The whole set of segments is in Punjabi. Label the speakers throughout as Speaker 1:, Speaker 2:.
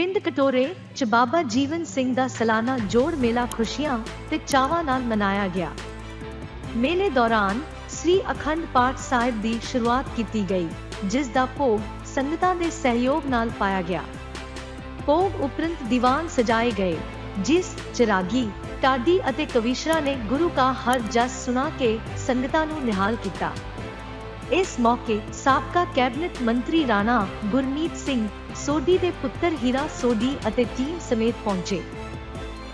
Speaker 1: ਪਿੰਡ ਕਟੋਰੇ ਚ ਬਾਬਾ ਜੀਵਨ ਸਿੰਘ ਦਾ ਸਾਲਾਨਾ ਜੋੜ ਮੇਲਾ ਖੁਸ਼ੀਆਂ ਤੇ ਚਾਵਾਂ ਨਾਲ ਮਨਾਇਆ ਗਿਆ। ਮੇਲੇ ਦੌਰਾਨ ਸ੍ਰੀ ਅਖੰਡ ਪਾਠ ਸਾਹਿਬ ਦੀ ਸ਼ੁਰੂਆਤ ਕੀਤੀ ਗਈ, ਜਿਸ ਦਾ ਭੋਗ ਸੰਗਤਾਂ ਦੇ ਸਹਿਯੋਗ ਨਾਲ ਪਾਇਆ ਗਿਆ। ਭੋਗ ਉਪਰੰਤ ਦੀਵਾਨ ਸਜਾਏ ਗਏ, ਜਿਸ ਚ ਰਾਗੀ, ਟਾਡੀ ਅਤੇ ਕਵੀਸ਼ਰਾ ਨੇ ਗੁਰੂ ਕਾ ਹਰ ਜਸ ਸੁਣਾ ਕੇ ਸੰਗਤਾਂ ਨੂੰ ਨਿਹਾਲ ਕੀਤਾ। ਇਸ ਮੌਕੇ ਸਾਬਕਾ ਕੈਬਨਿਟ ਮੰਤਰੀ ਰਾਣਾ ਗੁਰਮੀਤ ਸਿੰਘ ਸੋਢੀ ਦੇ ਪੁੱਤਰ ਹੀਰਾ ਸੋਢੀ ਅਤੇ ਟੀਮ ਸਮੇਤ ਪਹੁੰਚੇ।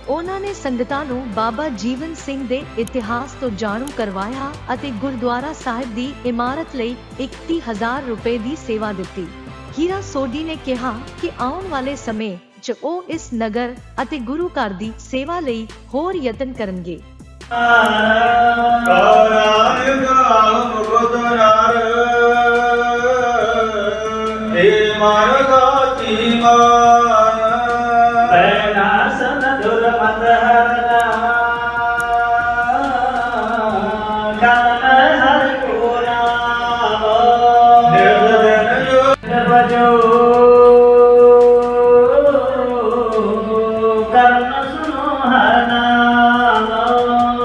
Speaker 1: ਉਹਨਾਂ ਨੇ ਸੰਗਤਾਂ ਨੂੰ ਬਾਬਾ ਜੀਵਨ ਸਿੰਘ ਦੇ ਇਤਿਹਾਸ ਤੋਂ ਜਾਣੂ ਕਰਵਾਇਆ ਅਤੇ ਗੁਰਦੁਆਰਾ ਸਾਹਿਬ ਦੀ ਇਮਾਰਤ ਲਈ 21000 ਰੁਪਏ ਦੀ ਸੇਵਾ ਦਿੱਤੀ। ਹੀਰਾ ਸੋਢੀ ਨੇ ਕਿਹਾ ਕਿ ਆਉਣ ਵਾਲੇ ਸਮੇਂ 'ਚ ਉਹ ਇਸ ਨਗਰ ਅਤੇ ਗੁਰੂ ਘਰ ਦੀ ਸੇਵਾ ਲਈ ਹੋਰ ਯਤਨ ਕਰਨਗੇ।
Speaker 2: ਕਾਰਾਇ ਗਾਮ ਗੁਦਰਾਰ ਏ ਮਨ ਗਾਤੀ ਮਾਨ
Speaker 3: ਪੈਨਾਸਨ ਦੁਰਮਤ ਹਰਨਾ ਗਨ ਹਰ ਕੋ ਨਾਮ
Speaker 2: ਨਿਰਦਨ ਜੋ
Speaker 3: ਬਜੋ ਕਰਨ ਸੁਨੋ ਹਰ ਨਾਮ।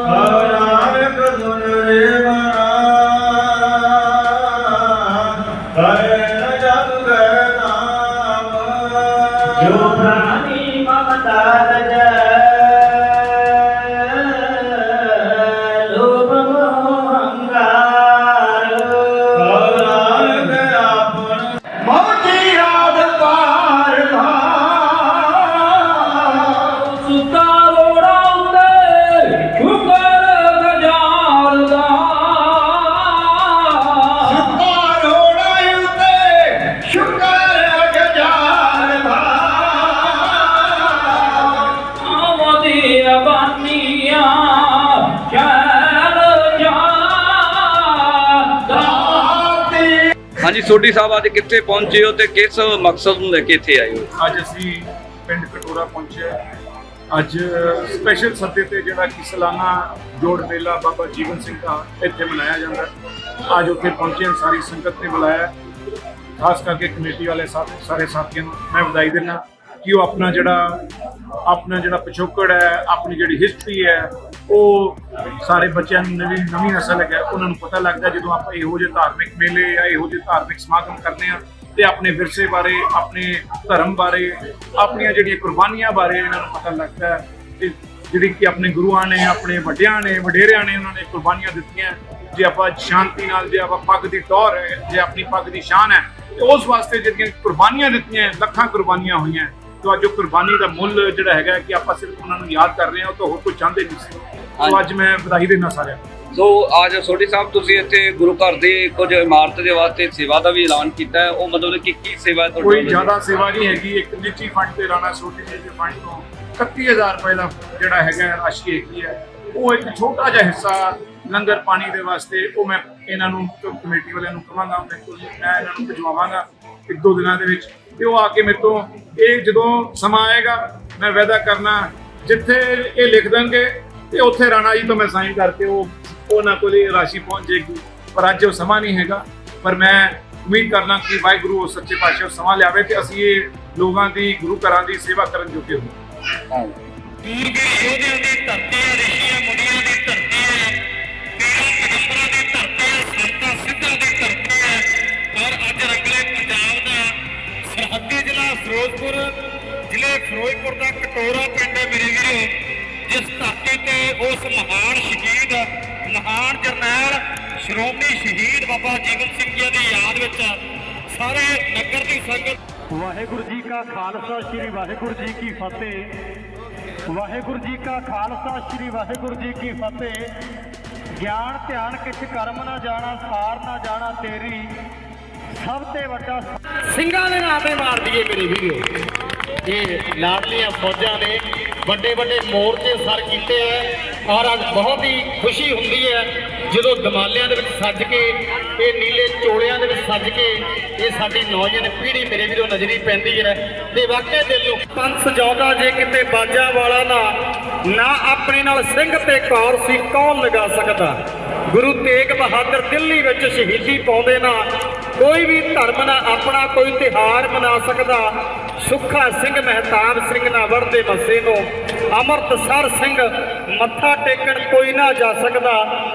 Speaker 2: ਕਾਰਾਇ ਕਦੁਨ ਰੇ ਮਨਾ ਹਰੇ ਜਗ ਗੈ ਨਾਮ
Speaker 3: ਜੋ ਪ੍ਰਾਨੀ ਮਮਤਾ ਰਜੈ
Speaker 4: ਹਾਂਜੀ ਸੋਢੀ ਸਾਹਿਬ ਅੱਜ ਕਿੱਥੇ ਪਹੁੰਚੇ ਹੋ ਤੇ ਕਿਸ ਮਕਸਦ ਨੂੰ ਲੈ ਕੇ ਇੱਥੇ ਆਏ ਹੋ
Speaker 5: ਅੱਜ ਅਸੀਂ ਪਿੰਡ ਕਟੋਰਾ ਪਹੁੰਚੇ ਅੱਜ ਸਪੈਸ਼ਲ ਸੱਦੇ ਤੇ ਜਿਹੜਾ ਕਿ ਸਲਾਨਾ ਜੋੜ ਮੇਲਾ ਬਾਬਾ ਜੀਵਨ ਸਿੰਘ ਦਾ ਇੱਥੇ ਮਨਾਇਆ ਜਾਂਦਾ ਹੈ। ਅੱਜ ਉੱਥੇ ਪਹੁੰਚੇ ਹਾਂ, ਸਾਰੀ ਸੰਗਤ ਨੇ ਬੁਲਾਇਆ ਹੈ। ਖਾਸ ਕਰਕੇ ਕਮੇਟੀ ਵਾਲੇ ਸਾਥ- ਸਾਰੇ ਸਾਥੀਆਂ ਨੂੰ ਮੈਂ ਵਧਾਈ ਦਿੰਦਾ ਕਿ ਉਹ ਆਪਣਾ ਜਿਹੜਾ ਆਪਣਾ ਜਿਹੜਾ ਪਿਛੋਕੜ ਹੈ ਆਪਣੀ ਜਿਹੜੀ ਹਿਸਟਰੀ ਹੈ ਉਹ ਸਾਰੇ ਬੱਚਿਆਂ ਨੂੰ ਨਵੀਂ ਨਵੀਂ ਨਸਲ ਹੈ ਉਹਨਾਂ ਨੂੰ ਪਤਾ ਲੱਗਦਾ ਜਦੋਂ ਆਪਾਂ ਇਹੋ ਜਿਹੇ ਧਾਰਮਿਕ ਮੇਲੇ ਜਾਂ ਇਹੋ ਜਿਹੇ ਧਾਰਮਿਕ ਸਮਾਗਮ ਕਰਦੇ ਆ ਤੇ ਆਪਣੇ ਵਿਰਸੇ ਬਾਰੇ, ਆਪਣੇ ਧਰਮ ਬਾਰੇ, ਆਪਣੀਆਂ ਜਿਹੜੀਆਂ ਕੁਰਬਾਨੀਆਂ ਬਾਰੇ ਇਹਨਾਂ ਨੂੰ ਪਤਾ ਲੱਗਦਾ ਹੈ। ਤੇ ਜਿਹੜੀ ਕਿ ਆਪਣੇ ਗੁਰੂਆਂ ਨੇ, ਆਪਣੇ ਵੱਡਿਆਂ ਨੇ, ਵਡੇਰਿਆਂ ਨੇ ਉਹਨਾਂ ਨੇ ਕੁਰਬਾਨੀਆਂ ਦਿੱਤੀਆਂ ਜੇ ਆਪਾਂ ਸ਼ਾਂਤੀ ਨਾਲ, ਜੇ ਆਪਾਂ ਪੱਗ ਦੀ ਟੌਰ ਹੈ, ਜੇ ਆਪਣੀ ਪੱਗ ਦੀ ਸ਼ਾਨ ਹੈ, ਤੇ ਉਸ ਵਾਸਤੇ ਜਿਹੜੀਆਂ ਕੁਰਬਾਨੀਆਂ ਦਿੱਤੀਆਂ ਲੱਖਾਂ ਕੁਰਬਾਨੀਆਂ ਹੋਈਆਂ ਤੇ ਅੱਜ ਉਹ ਕੁਰਬਾਨੀ ਦਾ ਮੁੱਲ ਜਿਹੜਾ ਹੈਗਾ ਕਿ ਆਪਾਂ ਸਿਰਫ ਉਹਨਾਂ ਨੂੰ ਯਾਦ ਕਰ ਰਹੇ ਹਾਂ ਉਹ ਤਾਂ ਹੋਰ ਕੋਈ ਚਾਹੁੰਦੇ ਨਹੀਂ ਸੀ। ਸੋ ਅੱਜ ਮੈਂ ਵਧਾਈ ਦੇਣਾ ਸਾਰਿਆਂ ਨੂੰ।
Speaker 4: ਸੋ ਅੱਜ ਸੋਢੀ ਸਾਹਿਬ ਤੁਸੀਂ ਇੱਥੇ ਗੁਰੂ ਘਰ ਦੀ ਕੁਝ ਇਮਾਰਤ ਦੇ ਵਾਸਤੇ ਸੇਵਾ ਦਾ ਵੀ ਐਲਾਨ ਕੀਤਾ ਹੈ। ਉਹ ਮਤਲਬ ਕਿ ਕੀ ਸੇਵਾ ਤੁਹਾਡੇ
Speaker 5: ਕੋਈ? ਜ਼ਿਆਦਾ ਸੇਵਾ ਨਹੀਂ ਹੈਗੀ। ਇੱਕ ਨਿੱਜੀ ਫੰਡ ਤੇ ਰਾਣਾ ਸੋਢੀ ਜੀ ਦੇ ਫੰਡ ਤੋਂ 31000 ਰੁਪਏ ਦਾ ਜਿਹੜਾ ਹੈਗਾ ਰਾਸ਼ੀ ਹੈਗੀ ਹੈ। ਉਹ ਇੱਕ ਛੋਟਾ ਜਿਹਾ ਹਿੱਸਾ ਲੰਗਰ ਪਾਣੀ ਦੇ ਵਾਸਤੇ ਉਹ ਮੈਂ ਇਹਨਾਂ ਨੂੰ ਕਮੇਟੀ ਵਾਲਿਆਂ ਨੂੰ ਕਹਾਂਗਾ ਮੈਂ ਇਹਨਾਂ ਨੂੰ ਭਿਜਵਾਵਾਂਗਾ। ਇੱਕ ਦੋ ਦਿਨਾਂ ਦੇ ਵਿੱਚ ਤੇ ਉਹ ਆ ਕੇ ਮੇਰੇ ਤੋਂ ਇਹ ਜਦੋਂ ਸਮਾਂ ਆਏਗਾ, ਮੈਂ ਵਾਅਦਾ ਕਰਨਾ, ਜਿੱਥੇ ਇਹ ਲਿਖ ਦੇਣਗੇ, ਤੇ ਉੱਥੇ ਰਾਣਾ ਜੀ ਤੋਂ ਮੈਂ ਸਾਈਨ ਕਰਕੇ ਉਹ, ਉਹਨਾਂ ਕੋਲ ਇਹ ਰਾਸ਼ੀ ਪਹੁੰਚ ਜਾਏਗੀ। ਪਰ ਅੱਜ ਉਹ ਸਮਾਂ ਨਹੀਂ ਹੈਗਾ। ਪਰ ਮੈਂ ਉਮੀਦ ਕਰਨਾ ਕਿ ਵਾਹਿਗੁਰੂ ਸੱਚੇ ਪਾਤਸ਼ਾਹ ਸਮਾਂ ਲਿਆਵੇ ਤੇ ਅਸੀਂ ਇਹ ਲੋਕਾਂ ਦੀ, ਗੁਰੂ ਘਰਾਂ ਦੀ ਸੇਵਾ ਕਰਨ ਜੋਗੇ ਹੋਈਏ
Speaker 6: ਦੂਰ ਦੇ ਯੋਧਿਆਂ ਦੀ ਧਰਤੀ ਰਿਸ਼ੀਆਂ ਮੁਨੀਆਂ ਦੀ ਜ਼ਿਲ੍ਹੇ ਫਿਰੋਜ਼ਪੁਰ ਦਾ ਕਟੋਰਾ ਪਿੰਡ ਹੈ ਮੇਰੇ ਵੀਰੋ ਜਿਸ ਧਰਤੀ ਤੇ ਉਸ ਮਹਾਨ ਸ਼ਹੀਦ ਮਹਾਨ ਜਰਨੈਲ ਸ਼੍ਰੋਮਣੀ ਸ਼ਹੀਦ ਬਾਬਾ ਜੀਵਨ ਸਿੰਘ ਜੀ ਦੀ ਯਾਦ ਵਿੱਚ ਸਾਰੇ ਨਗਰ ਦੀ ਸੰਗਤ
Speaker 7: ਵਾਹਿਗੁਰੂ ਜੀ ਕਾ ਖਾਲਸਾ ਸ੍ਰੀ ਵਾਹਿਗੁਰੂ ਜੀ ਕੀ ਫਤਿਹ। ਵਾਹਿਗੁਰੂ ਜੀ ਕਾ ਖਾਲਸਾ ਸ੍ਰੀ ਵਾਹਿਗੁਰੂ ਜੀ ਕੀ ਫਤਿਹ। ਗਿਆਨ ਧਿਆਨ ਕਿਛ ਕਰਮ ਨਾ ਜਾਣਾ ਸਾਰ ਨਾ ਜਾਣਾ ਤੇਰੀ। ਸਭ ਤੇ ਵੱਡਾ
Speaker 6: ਸਿੰਘਾਂ ਦੇ ਨਾਂ ਤੇ ਮਾਰ ਦਈਏ ਮੇਰੇ ਵੀਰੋ। ਇਹ ਲਾਡਲੀਆਂ ਫੌਜਾਂ ਨੇ ਵੱਡੇ ਵੱਡੇ ਮੋਰਚੇ ਸਰ ਕੀਤੇ ਐ ਔਰ ਅੱਜ ਬਹੁਤ ਹੀ ਖੁਸ਼ੀ ਹੁੰਦੀ ਹੈ, ਜਦੋਂ ਦਮਾਲਿਆਂ ਦੇ ਵਿੱਚ ਸੱਜ ਕੇ, ਇਹ ਨੀਲੇ ਚੋਲਿਆਂ ਦੇ ਵਿੱਚ ਸੱਜ ਕੇ, ਇਹ ਸਾਡੀ ਨੌਜਵਾਨ ਪੀੜ੍ਹੀ ਮੇਰੇ ਵੀਰੋ ਨਜ਼ਰੀ ਪੈਂਦੀ ਹੈ। ਤੇ ਵਾਕਿਆ ਦਿਲ ਨੂੰ ਪੰਥ ਸਜਾਉਂਦਾ ਜੇ ਕਿਤੇ ਬਾਜਾਂ ਵਾਲਾ ਨਾ ਨਾ ਆਪਣੇ ਨਾਲ ਸਿੰਘ ਤੇ ਕੌਰ ਸੀ ਕੌਣ ਲਗਾ ਸਕਦਾ? ਗੁਰੂ ਤੇਗ ਬਹਾਦਰ ਦਿੱਲੀ ਵਿੱਚ ਸ਼ਹੀਦੀ ਪਾਉਂਦੇ ਨਾ, ਕੋਈ ਵੀ ਧਰਮ ਨਾ ਆਪਣਾ, ਕੋਈ ਤਿਹਾਰ ਮਨਾ ਸਕਦਾ। ਸੁੱਖਾ ਸਿੰਘ ਮਹਿਤਾਬ ਸਿੰਘ ਨਾਵੜ ਦੇ ਮੱਸੇ ਨੂੰ ਅੰਮ੍ਰਿਤਸਰ ਸਿੰਘ ਮੱਥਾ ਟੇਕਣ ਕੋਈ ਨਾ ਜਾ ਸਕਦਾ।